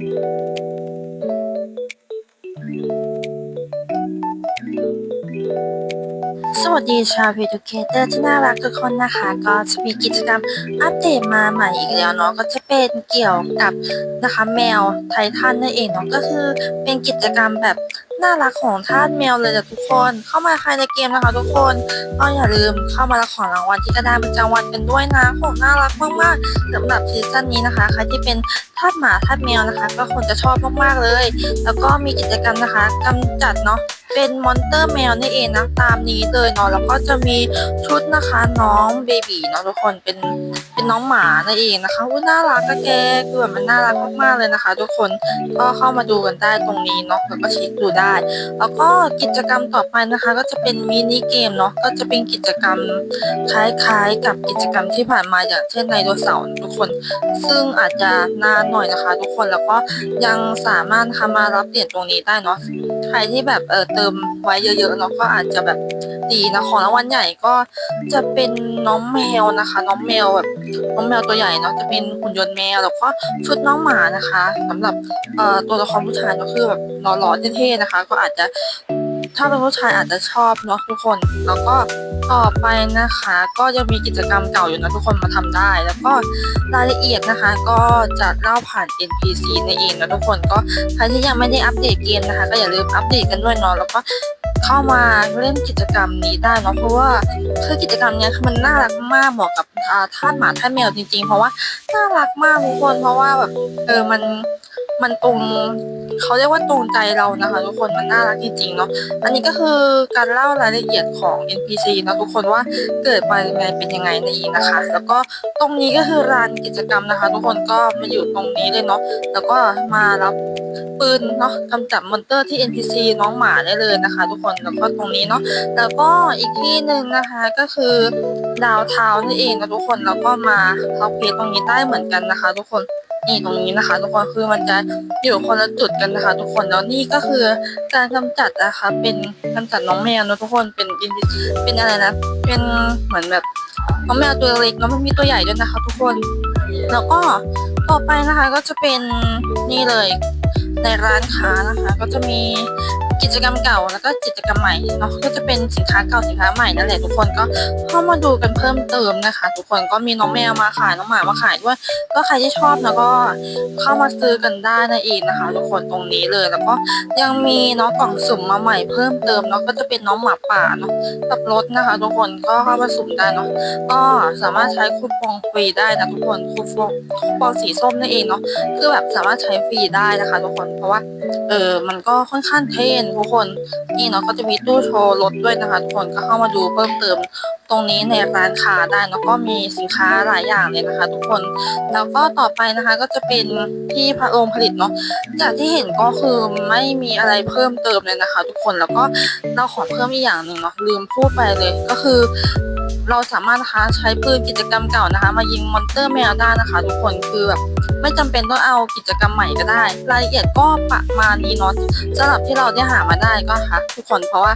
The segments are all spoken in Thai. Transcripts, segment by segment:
สวัสดีชาวพีทูเคเตอร์ที่น่ารักทุกคนนะคะ ก็จะมีกิจกรรมอัปเดตมาใหม่อีกแล้วเนาะก็จะเป็นเกี่ยวกับนะคะแมวไททันนั่นเองเนาะก็คือเป็นกิจกรรมแบบ น่ารักของทาสแมวเลยจ้ะทุกคน เข้ามาภายในเกมนะคะทุกคนก็อย่าลืมเข้ามารับของรางวัลที่กระดานประจำวันกันด้วยนะของน่ารักมากๆสำหรับซีซั่นนี้นะคะใครที่เป็นทาสหมาทาสแมวนะคะ ก็คงจะชอบมากๆเลย แล้วก็มีกิจกรรมนะคะกำจัดเนาะเป็นมอนเตอร์แมวนี่เองนะตามนี้เลยเนาะแล้วก็จะมีชุดนะคะน้องเบบีเนาะทุกคนเป็น เป็นน้องหมานั่นเองนะคะอุ้ยน่ารักกะแกคือแบบมันน่ารักมากๆเลยนะคะ ทุกคนก็เข้ามาดูกันได้ตรงนี้เนาะแล้วก็เช็คดูได้ แล้วก็กิจกรรมต่อไปนะคะ ก็จะเป็นมินิเกมเนาะก็จะเป็นกิจกรรมคล้ายๆ กับกิจกรรมที่ผ่านมาอย่างเช่นไดโนเสาร์ทุกคน ซึ่งอาจจะนานหน่อยนะคะ ทุกคนแล้วก็ยังสามารถนะคะมารับเหรียญตรงนี้ได้เนาะใครที่แบบเออเติมไว้เยอะๆเนาะก็อาจจะแบบ ดีนะของรางวัลใหญ่ก็จะเป็นน้องแมวนะคะ น้องแมวแบบน้องแมวตัวใหญ่เนาะจะเป็นหุ่นยนต์แมวแล้วก็ชุดน้องหมานะคะสำหรับเอ่อตัวละครผู้ชายก็คือแบบหล่อๆเท่ๆนะคะ ก็อาจจะถ้าเป็นผู้ชายอาจจะชอบเนาะทุกคน แล้วก็ต่อไปนะคะ ก็ยังมีกิจกรรมเก่าอยู่นะทุกคนมาทำได้ แล้วก็รายละเอียดนะคะ ก็จะเล่าผ่าน NPC ในเองนะทุกคนก็ใครที่ยังไม่ได้อัปเดตเกมนะคะ ก็อย่าลืมอัปเดตกันด้วยเนาะแล้วก็ เข้ามาเล่นกิจกรรมนี้ได้เนาะเพราะว่าคือกิจกรรมเนี้ยคือมันน่ารักมากเหมาะกับอ่าทาสหมาทาสแมวจริง ๆ เพราะว่าน่ารักมากทุกคนเพราะว่าแบบเออมันมันตรงเขาเรียกว่าตรงใจเรานะคะ ทุกคนมันน่ารักจริงๆเนาะอันนี้ก็คือการเล่ารายละเอียดของ NPC นะทุกคนว่าเกิดมายังไงเป็นยังไงนั่นเองนะคะ แล้วก็ตรงนี้ก็คือร้านกิจกรรมนะคะ ทุกคนก็มาอยู่ตรงนี้เลยเนาะแล้วก็มารับ ปืนเนาะกำจัดมอนเตอร์ที่ NPC น้องหมาได้เลยนะคะ ทุกคนแล้วก็ตรงนี้เนาะแล้วก็อีกที่หนึ่งนะคะก็คือดาวเทาน์นั่นเองนะทุกคนแล้วก็มาเราเพจตรงนี้ได้เหมือนกันนะคะ ทุกคนนี่ตรงนี้นะคะ ทุกคนคือมันจะอยู่คนละจุดกันนะคะ ทุกคนแล้วนี่ก็คือการกำจัดนะคะ เป็นกำจัดน้องแมวนะทุกคนเป็นเป็นอะไรนะ เป็นเหมือนแบบน้องแมวตัวเล็กแล้วมันมีตัวใหญ่ด้วยนะคะ ทุกคน แล้วก็ต่อไปนะคะก็จะเป็นนี่เลย ในร้านค้านะคะ ก็จะมี กิจกรรมเก่าแล้วก็กิจกรรมใหม่เนาะก็จะเป็นสินค้าเก่าสินค้าใหม่นั่นแหละทุกคนก็เข้ามาดูกันเพิ่มเติมนะคะ ทุกคนก็มีน้องแมวมาขายน้องหมามาขายด้วยก็ใครที่ชอบนะก็เข้ามาซื้อกันได้นั่นเองนะคะ ทุกคนตรงนี้เลยแล้วก็ยังมีเนาะกล่องสุ่มมาใหม่เพิ่มเติมเนาะก็จะเป็นน้องหมาป่าเนาะกับรถนะคะ ทุกคนก็เข้ามาสุ่มได้เนาะก็สามารถใช้คูปองฟรีได้นะทุกคนคูปองคูปองสีส้มนั่นเองเนาะคือแบบสามารถใช้ฟรีได้นะคะ ทุกคนเพราะว่าเออมันก็ค่อนข้างเท่นทุกคนนี่เนาะก็จะมีตู้โชว์รถด้วยนะคะทุกคนก็เข้ามาดูเพิ่มเติมตรงนี้ในร้านค้าได้แล้วก็มีสินค้าหลายอย่างเลยนะคะ ทุกคนแล้วก็ต่อไปนะคะก็จะเป็นที่พระโรงผลิตเนาะจากที่เห็นก็คือไม่มีอะไรเพิ่มเติมเลยนะคะ ทุกคนแล้วก็เราขอเพิ่มอีกอย่างหนึ่งเนาะลืมพูดไปเลยก็คือเราสามารถนะคะใช้ปืนกิจกรรมเก่านะคะ มายิงมอนเตอร์แมวได้นะคะ ทุกคนคือแบบ ไม่จำเป็นต้องเอากิจกรรมใหม่ก็ได้ รายละเอียดก็ประมาณนี้เนาะสำหรับที่เราได้หามาได้ก็ค่ะทุกคนเพราะว่า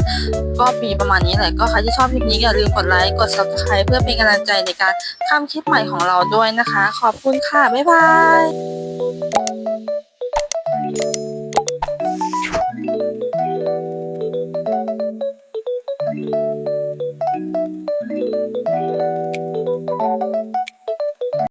ก็มีประมาณนี้แหละก็ใครที่ชอบคลิปนี้อย่าลืมกดไลค์กด subscribe เพื่อเป็นกำลังใจในการทำคลิปใหม่ของเราด้วยนะคะ ขอบคุณค่ะ บ๊ายบาย